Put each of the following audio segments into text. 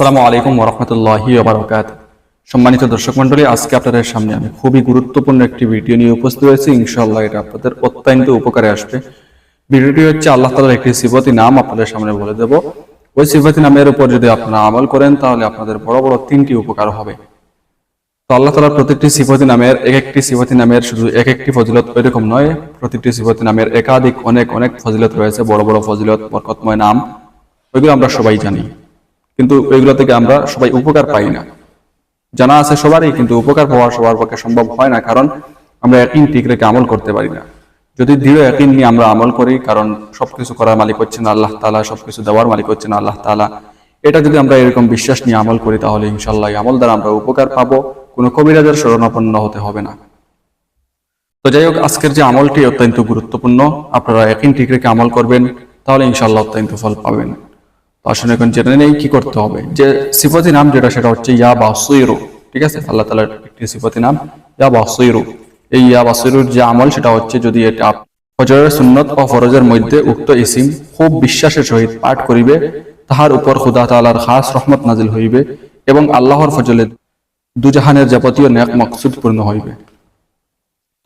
আসসালামু আলাইকুম ওরহমতুল্লাহি ওবরাকাত সম্মানিত দর্শক মন্ডলী আজকে আপনাদের সামনে আমি খুবই গুরুত্বপূর্ণ একটি ভিডিও নিয়ে উপস্থিত হয়েছি। ইনশাআল্লাহ এটা আপনাদের অত্যন্ত উপকারে আসবে। ভিডিওটি হচ্ছে আল্লাহ তালার একটি সিফতি নাম, আপনাদের সামনে বলে দেব। ওই সিফতি নামের উপর যদি আপনারা আমল করেন, তাহলে আপনাদের বড় বড় তিনটি উপকার হবে। তো আল্লাহ তালার প্রতিটি সিফতি নামের এক একটি সিফতি নামের শুধু এক একটি ফজিলত ওইরকম নয়, প্রতিটি সিফতি নামের একাধিক অনেক অনেক ফজিলত রয়েছে, বড় বড় ফজিলত, বরকতময় নাম, ওইগুলো আমরা সবাই জানি। কিন্তু ওইগুলো থেকে আমরা সবাই উপকার পাই না। জানা আছে সবারই, কিন্তু উপকার পাওয়া সবার পক্ষে সম্ভব হয় না, কারণ আমরা একই ঠিক রেখে আমল করতে পারি না। যদি দৃঢ় একই নিয়ে আমরা আমল করি, কারণ সবকিছু করার মালিক হচ্ছেন আল্লাহ তালা সবকিছু দেওয়ার মালিক হচ্ছেন আল্লাহ তালা এটা যদি আমরা এরকম বিশ্বাস নিয়ে আমল করি, তাহলে ইনশাল্লাহ আমল দ্বারা আমরা উপকার পাবো। কোনো কবিরাজের শরণাপন্ন হতে হবে না। তো যাই হোক, আজকের যে আমলটি অত্যন্ত গুরুত্বপূর্ণ। আপনারা একই ঠিক রেখে আমল করবেন, তাহলে ইনশাল্লাহ অত্যন্ত ফল পাবেন। আসলে এখন জেনে নেই কি করতে হবে? যে সিফতি নাম যেটা, সেটা হচ্ছে ইয়া বা সৈরু ঠিক আছে? আল্লাহ তালার একটি সিফতি নাম, ইয়া বা সৈরু এই ইয়া বা সৈরুর যে আমল, সেটা হচ্ছে যদি এটা ফজরের সুন্নত ও ফরজের মধ্যে উক্ত ইসিম খুব বিশ্বাসের সহিত পাঠ করিবে, তাহার উপর খুদা তালার খাস রহমত নাজিল হইবে এবং আল্লাহর ফজলে দুজাহানের যাবতীয় ন্যাক মকসুদ পূর্ণ হইবে।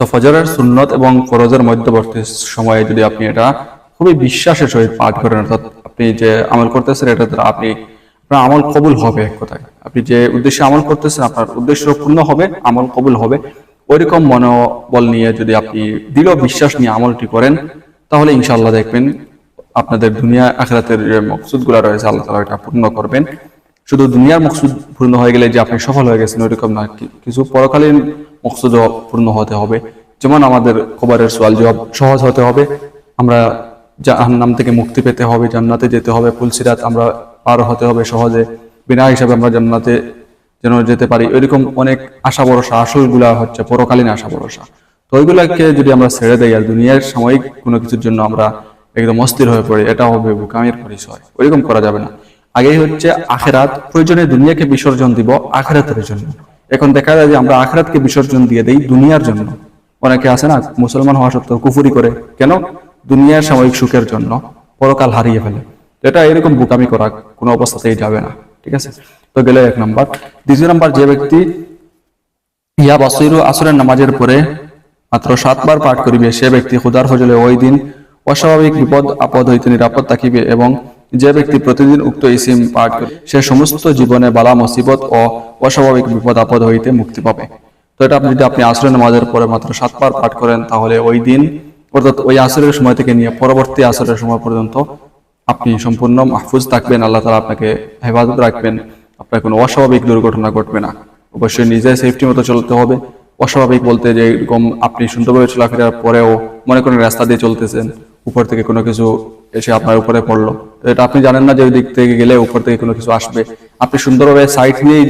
তো ফজরের সুন্নত এবং ফরজের মধ্যবর্তী সময়ে যদি আপনি এটা খুবই বিশ্বাসের সহিত পাঠ করেন, অর্থাৎ আপনি যে আমল করতেছেন, এটা দ্বারা আপনি, আপনার আমল কবুল হবে এক কথায়। আপনি যে উদ্দেশ্যে আমল করতেছেন, আপনার উদ্দেশ্য পূর্ণ হবে, আমল কবুল হবে। ওইরকম মনোবল নিয়ে যদি আপনি দৃঢ় বিশ্বাস নিয়ে আমলটি করেন, তাহলে ইনশাল্লাহ দেখবেন আপনাদের দুনিয়া আখরাতের যে মকসুদগুলো রয়েছে, আল্লাহ তালা এটা পূর্ণ করবেন। শুধু দুনিয়ার মকসুদ পূর্ণ হয়ে গেলে যে আপনি সফল হয়ে গেছেন, ওইরকম না। কিছু পরকালীন মকসুদ পূর্ণ হতে হবে। যেমন আমাদের খবরের সোয়াল জবাব সহজ হতে হবে। আমরা জাহান্নাম থেকে মুক্তি পেতে হবে, জান্নাতে যেতে হবে, ফুলসিরাত আমরা পার হতে হবে সহজে। বিনা হিসাবে আমরা জান্নাতে যেন যেতে পারি। ওইরকম অনেক আশা ভরসা, আসলগুলা হচ্ছে পরকালীন আশা ভরসা। তো ওইগুলাকে যদি আমরা ছেড়ে দেই আর দুনিয়ার সাময়িক কোনো কিছুর জন্য আমরা একদম অস্থির হয়ে পড়ি এটা হবে বোকামির পরিচয়। ওইরকম করা যাবে না। আগেই হচ্ছে আখেরাত, প্রয়োজনে দুনিয়াকে বিসর্জন দিব আখেরাতের জন্য। এখন দেখা যায় যে আমরা আখেরাতকে বিসর্জন দিয়ে দেই দুনিয়ার জন্য। অনেকে আছে না, মুসলমান হওয়া সত্ত্বেও কুফুরি করে। কেন? দুনিয়ার সাময়িক সুখের জন্য পরকাল হারিয়ে ফেলে। এটা এরকম বোকামি করা কোনো অবস্থাতেই যাবে না, ঠিক আছে? তো গেলে এক নম্বর। দ্বিতীয় নম্বর, যে ব্যক্তি ইয়া বাসিরু আসরের নামাজের পরে মাত্র সাতবার পাঠ করিবে, সে ব্যক্তি খুদার ফজলে ওই দিন অস্বাভাবিক বিপদ, আপদ হইতে নিরাপদ থাকিবে এবং যে ব্যক্তি প্রতিদিন উক্ত ইসিম পাঠ করে, সে সমস্ত জীবনে বালা, মুসিবত ও অস্বাভাবিক বিপদ, আপদ হইতে মুক্তি পাবে। তো এটা যদি আপনি আসরের নামাজের পরে মাত্র সাতবার পাঠ করেন, তাহলে ওই দিন অর্থাৎ ওই আসরের সময় থেকে নিয়ে পরবর্তী আসরের সময় পর্যন্ত আপনি সম্পূর্ণ মাহফুজ থাকবেন, আল্লাহ তালা আপনাকে হেফাজত রাখবেন, আপনার কোনো অস্বাভাবিক দুর্ঘটনা ঘটবে না। অবশ্যই নিজে সেফটি মতো চলতে হবে। অস্বাভাবিক বলতে যে এরকম আপনি সুন্দরভাবে চলাফেরার পরেও মনে করেন রাস্তা দিয়ে চলতেছেন, উপর থেকে কোনো কিছু এসে আপনার উপরে পড়ল। এটা আপনি জানেন না যে ওই দিক থেকে গেলে উপর থেকে কোনো কিছু আসবে। আপনি সুন্দরভাবে সাইড নিয়েই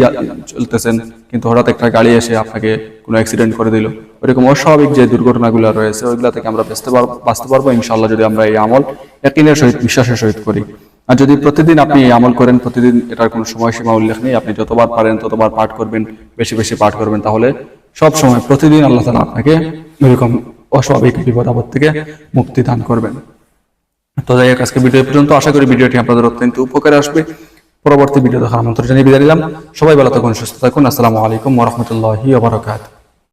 চলতেছেন। কিন্তু হঠাৎ একটা গাড়ি এসে আপনাকে কোনো অ্যাক্সিডেন্ট করে দিল। ওইরকম অস্বাভাবিক যে দুর্ঘটনাগুলো রয়েছে, ওইগুলা থেকে আমরা বাঁচতে পারব বাঁচতে পারব ইনশাল্লাহ যদি আমরা এই আমল একিনের সহিত, বিশ্বাসের সহিত করি। আর যদি প্রতিদিন আপনি এই আমল করেন, প্রতিদিন এটার কোনো সময়সীমা উল্লেখ নেই, আপনি যতবার পারেন, ততবার পাঠ করবেন, বেশি বেশি পাঠ করবেন, তাহলে সব সময় প্রতিদিন আল্লাহ তালা আপনাকে এরকম অস্বাভাবিক বিপদ আপদ থেকে মুক্তি দান করবেন। তো যাই হোক আজকে ভিডিও পর্যন্ত। আশা করি ভিডিওটি আপনাদের অত্যন্ত উপকারে আসবে। পরবর্তী ভিডিও দেখার আমন্ত্রণ জানিয়ে বিদায় নিলাম। সবাই ভালো থাকুন, সুস্থ থাকুন। আসসালামু আলাইকুম ওরহমতুল্লাহি ওবরাকাত